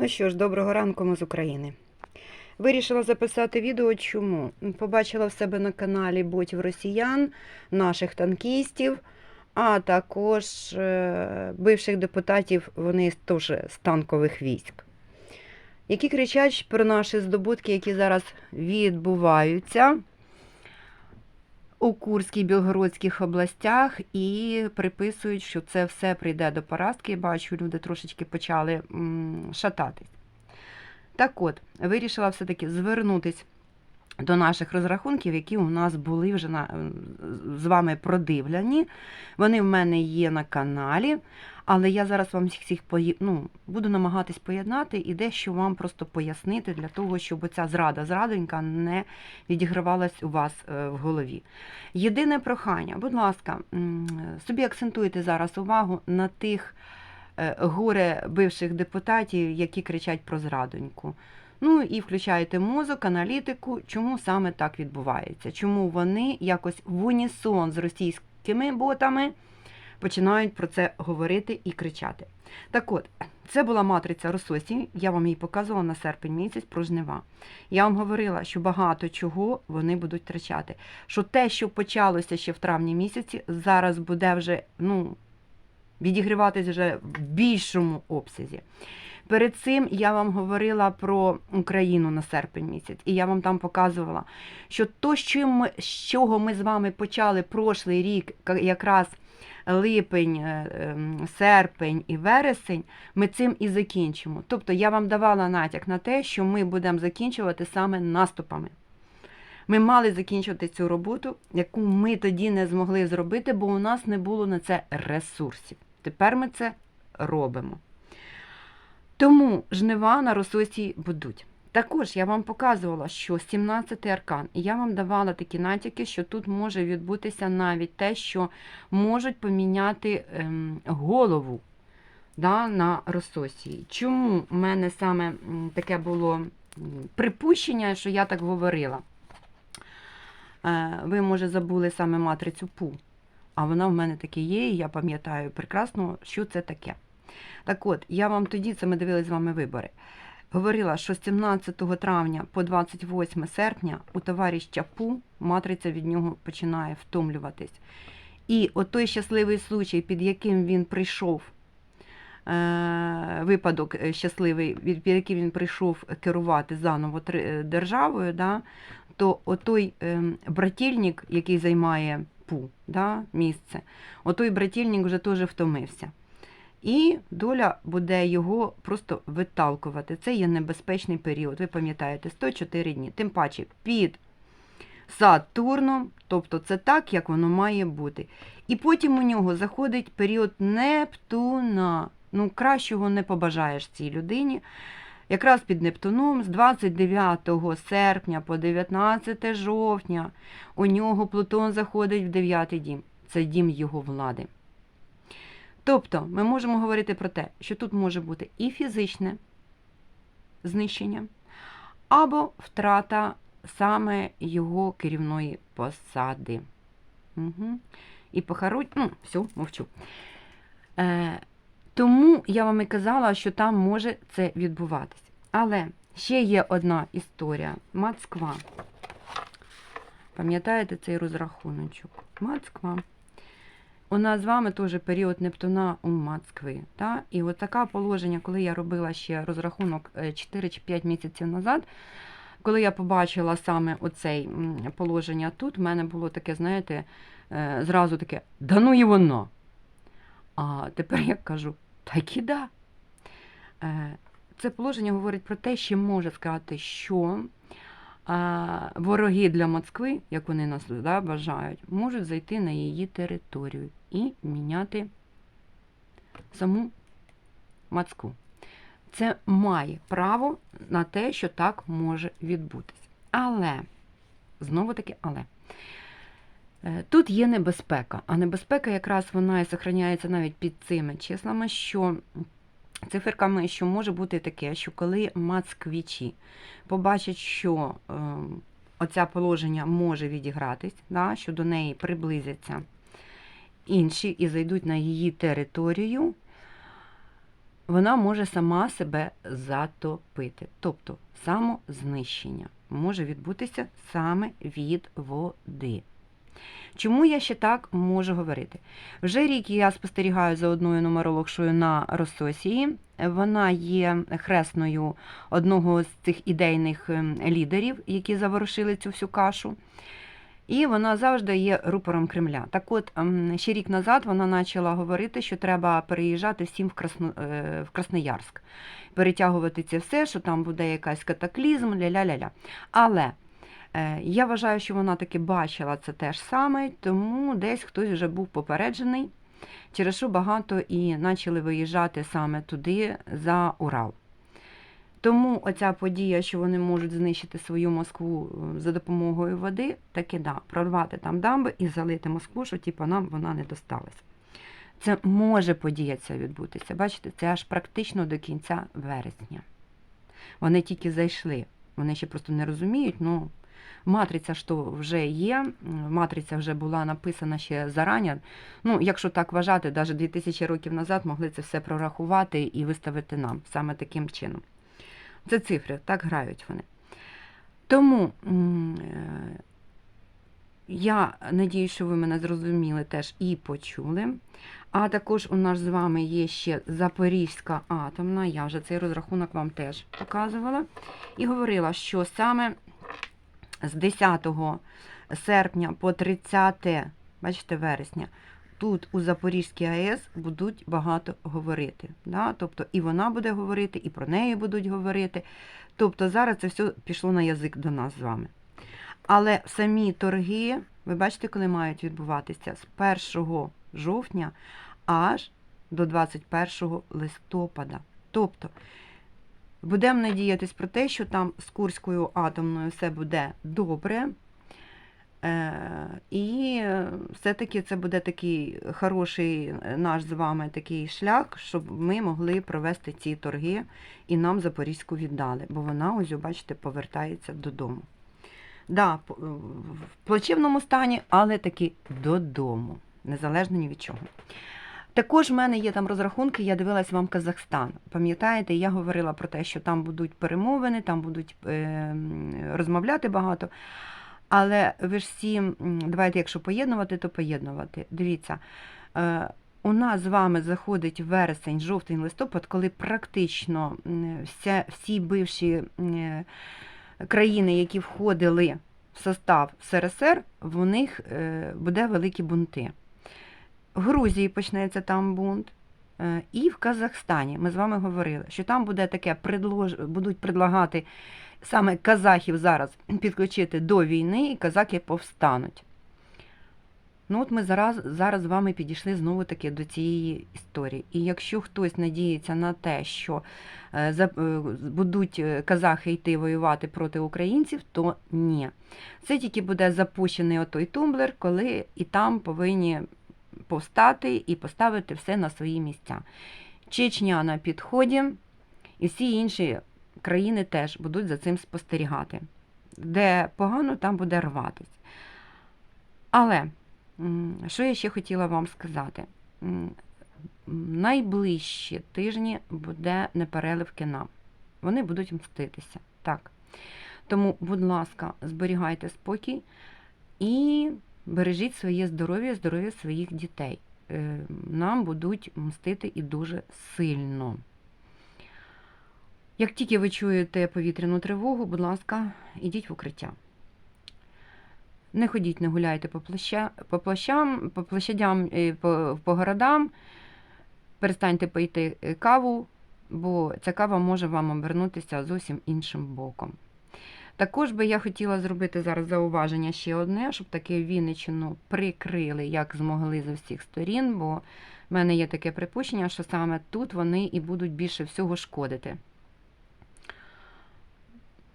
Ну що ж, доброго ранку ми з України. Вирішила записати відео. Чому? Побачила в себе на каналі ботів росіян, наших танкістів, а також е, бивших депутатів, вони теж з танкових військ, які кричать про наші здобутки, які зараз відбуваються у Курській Білгородських областях і приписують, що це все прийде до поразки. Бачу, люди трошечки почали шататись. Так от, вирішила все-таки звернутись до наших розрахунків, які у нас були вже на, з вами продивлені. Вони в мене є на каналі, але я зараз вам всіх ну, буду намагатись поєднати і дещо вам просто пояснити для того, щоб оця зрада, зрадонька не відігравалась у вас е, в голові. Єдине прохання, будь ласка, собі акцентуйте зараз увагу на тих е, горе бивших депутатів, які кричать про зрадоньку. Ну і включаєте мозок, аналітику, чому саме так відбувається, чому вони якось в унісон з російськими ботами починають про це говорити і кричати. Так от, це була матриця Рососі, я вам її показувала на серпень місяць про жнива. Я вам говорила, що багато чого вони будуть втрачати. Що те, що почалося ще в травні місяці, зараз буде вже ну, відігріватись вже в більшому обсязі. Перед цим я вам говорила про Україну на серпень місяць, і я вам там показувала, що то, з чого ми з вами почали прошлий рік, якраз липень, е, ем, серпень і вересень, ми цим і закінчимо. Тобто я вам давала натяк на те, що ми будемо закінчувати саме наступами. Ми мали закінчувати цю роботу, яку ми тоді не змогли зробити, бо у нас не було на це ресурсів. Тепер ми це робимо. Тому жнива на Рососі будуть. Також я вам показувала, що 17-й аркан, і я вам давала такі натяки, що тут може відбутися навіть те, що можуть поміняти ем, голову да, на Рососії. Чому в мене саме таке було припущення, що я так говорила? Е, ви, може, забули саме матрицю Пу, а вона в мене таки є, і я пам'ятаю прекрасно, що це таке. Так от, я вам тоді, це ми дивились з вами вибори, говорила, що з 17 травня по 28 серпня у товариша Пу матриця від нього починає втомлюватись. І от той щасливий случай, під яким він прийшов, е, випадок е, щасливий, від яким він прийшов керувати заново е, державою, да, то отой ем, брательник, який займає Пу да, місце, отой брательник вже теж втомився. І доля буде його просто виталкувати. Це є небезпечний період. Ви пам'ятаєте, 104 дні. Тим паче під Сатурном, тобто це так, як воно має бути. І потім у нього заходить період Нептуна. Ну, кращого не побажаєш цій людині. Якраз під Нептуном з 29 серпня по 19 жовтня у нього Плутон заходить в 9 дім. Це дім його влади. Тобто ми можемо говорити про те, що тут може бути і фізичне знищення, або втрата саме його керівної посади. Угу. І похоруть, ну, все, мовчу. Е, тому я вам і казала, що там може це відбуватись. Але ще є одна історія. Москва. Пам'ятаєте цей розрахуночок? Москва. У нас з вами теж період Нептуна у Москви. Та? І от таке положення, коли я робила ще розрахунок е, 4 чи 5 місяців назад, коли я побачила саме оцей положення тут, в мене було таке, знаєте, е, зразу таке, да ну і воно. А тепер я кажу, так і да. Е, Це положення говорить про те, що може сказати, що вороги для Москви, як вони нас да, бажають, можуть зайти на її територію і міняти саму Москву. Це має право на те, що так може відбутися. Але, знову таки, але. Е, Тут є небезпека, а небезпека якраз вона і сохраняється навіть під цими числами, що циферками, що може бути таке, що коли москвичі побачать, що е, оця положення може відігратись, да, що до неї приблизяться інші і зайдуть на її територію, вона може сама себе затопити. Тобто самознищення може відбутися саме від води. Чому я ще так можу говорити? Вже рік я спостерігаю за одною нумерологшою на Рососії. Вона є хресною одного з цих ідейних ем, лідерів, які заворушили цю всю кашу. І вона завжди є рупором Кремля. Так от, ем, ще рік назад вона почала говорити, що треба переїжджати всім в, Красно, е, в Красноярськ, перетягувати це все, що там буде якась катаклізм, ля-ля-ля-ля. Але е, я вважаю, що вона таки бачила це теж саме, тому десь хтось вже був попереджений, через що багато і почали виїжджати саме туди за Урал. Тому оця подія, що вони можуть знищити свою Москву е, за допомогою води, таки да, прорвати там дамби і залити Москву, що типу, нам вона не досталась. Це може подія ця відбутися. Бачите, це аж практично до кінця вересня. Вони тільки зайшли. Вони ще просто не розуміють. Ну, матриця ж вже є. Матриця вже була написана ще зарані. Ну, якщо так вважати, навіть 2000 років назад могли це все прорахувати і виставити нам саме таким чином. Це цифри, так грають вони. Тому е, я надію, що ви мене зрозуміли теж і почули. А також у нас з вами є ще Запорізька атомна. Я вже цей розрахунок вам теж показувала. І говорила, що саме з 10 серпня по 30, бачите, вересня, тут у Запорізькій АЕС будуть багато говорити. Да? Тобто і вона буде говорити, і про неї будуть говорити. Тобто зараз це все пішло на язик до нас з вами. Але самі торги, ви бачите, коли мають відбуватися з 1 жовтня аж до 21 листопада. Тобто будемо надіятись про те, що там з Курською атомною все буде добре. Е, І все-таки це буде такий хороший е, наш з вами такий шлях, щоб ми могли провести ці торги і нам Запорізьку віддали, бо вона, ось, бачите, повертається додому. Да, в плачевному стані, але таки додому, незалежно ні від чого. Також в мене є там розрахунки, я дивилась вам Казахстан. Пам'ятаєте, я говорила про те, що там будуть перемовини, там будуть е, розмовляти багато. Але ви ж всі, давайте, якщо поєднувати, то поєднувати. Дивіться, е, у нас з вами заходить вересень, жовтень, листопад, коли практично вся, всі бивші е, країни, які входили в состав СРСР, в них е, буде великі бунти. В Грузії почнеться там бунт. Е, І в Казахстані ми з вами говорили, що там буде таке предлож... будуть предлагати саме казахів зараз підключити до війни, і казаки повстануть. Ну, от ми зараз, зараз з вами підійшли знову таки до цієї історії. І якщо хтось надіється на те, що е, е, будуть казахи йти воювати проти українців, то ні. Це тільки буде запущений отой тумблер, коли і там повинні повстати і поставити все на свої місця. Чечня на підході, і всі інші країни теж будуть за цим спостерігати. Де погано, там буде рватись. Але що я ще хотіла вам сказати? Найближчі тижні буде непереливки нам. Вони будуть мститися. Так. Тому, будь ласка, зберігайте спокій і бережіть своє здоров'я, здоров'я своїх дітей. Е, Нам будуть мстити і дуже сильно. Як тільки ви чуєте повітряну тривогу, будь ласка, ідіть в укриття. Не ходіть, не гуляйте по, площа, по площам, по площадям, е, по, по городам. Перестаньте пити каву, бо ця кава може вам обернутися зовсім іншим боком. Також би я хотіла зробити зараз зауваження ще одне, щоб таке Вінниччину прикрили, як змогли з усіх сторін, бо в мене є таке припущення, що саме тут вони і будуть більше всього шкодити.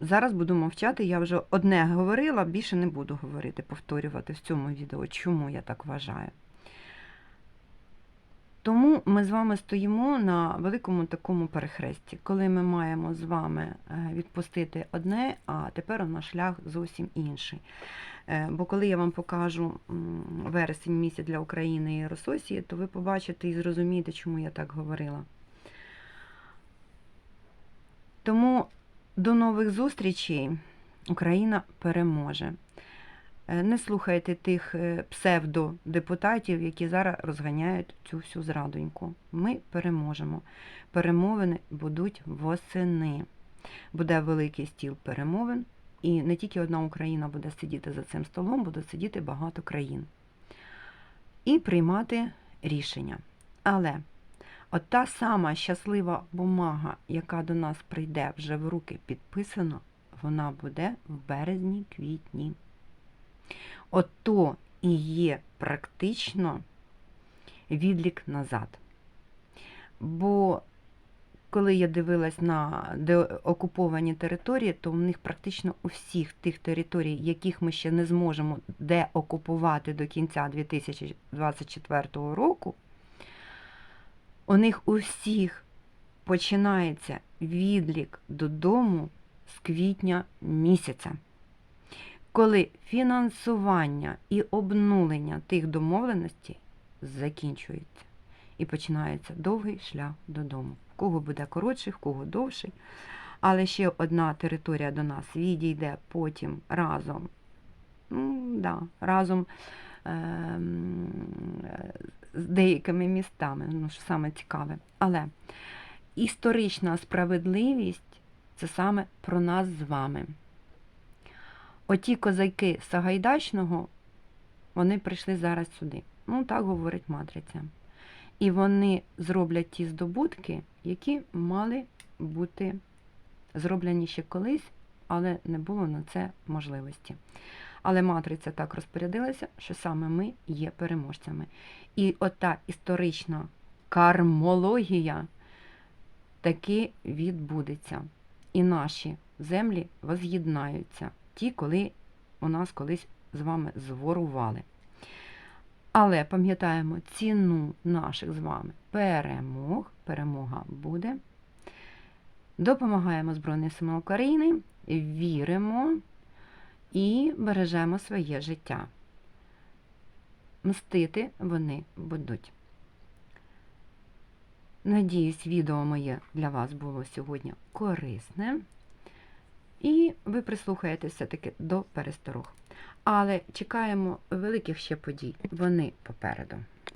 Зараз буду мовчати, я вже одне говорила, більше не буду говорити, повторювати в цьому відео, чому я так вважаю. Тому ми з вами стоїмо на великому такому перехресті, коли ми маємо з вами е, відпустити одне, а тепер у нас шлях зовсім інший. Е, Бо коли я вам покажу вересень місяць для України і Рососії, то ви побачите і зрозумієте, чому я так говорила. Тому до нових зустрічей. Україна переможе. Е, Не слухайте тих е, псевдодепутатів, які зараз розганяють цю всю зрадоньку. Ми переможемо. Перемовини будуть восени. Буде великий стіл перемовин, і не тільки одна Україна буде сидіти за цим столом, буде сидіти багато країн. І приймати рішення. Але от та сама щаслива бумага, яка до нас прийде вже в руки підписано, вона буде в березні-квітні. От то і є практично відлік назад. Бо коли я дивилась на деокуповані території, то в них практично у всіх тих територій, яких ми ще не зможемо деокупувати до кінця 2024 року, у них у всіх починається відлік додому з квітня місяця, коли фінансування і обнулення тих домовленостей закінчується. І починається довгий шлях додому. В кого буде коротший, в кого довший. Але ще одна територія до нас відійде потім разом. Ну, да, разом е, з деякими містами, ну, що саме цікаве. Але історична справедливість це саме про нас з вами. Оті козаки Сагайдачного, вони прийшли зараз сюди. Ну, так говорить матриця. І вони зроблять ті здобутки, які мали бути зроблені ще колись, але не було на це можливості. Але матриця так розпорядилася, що саме ми є переможцями. І ота історична кармологія таки відбудеться. І наші землі воз'єднаються, ті, коли у нас колись з вами зворували. Але пам'ятаємо ціну наших з вами перемог. Перемога буде. Допомагаємо Збройним силам України, віримо і бережемо своє життя. Мстити вони будуть. Надіюсь, відео моє для вас було сьогодні корисне. І ви прислухаєтеся все-таки до пересторог. Але чекаємо великих ще подій. Вони попереду.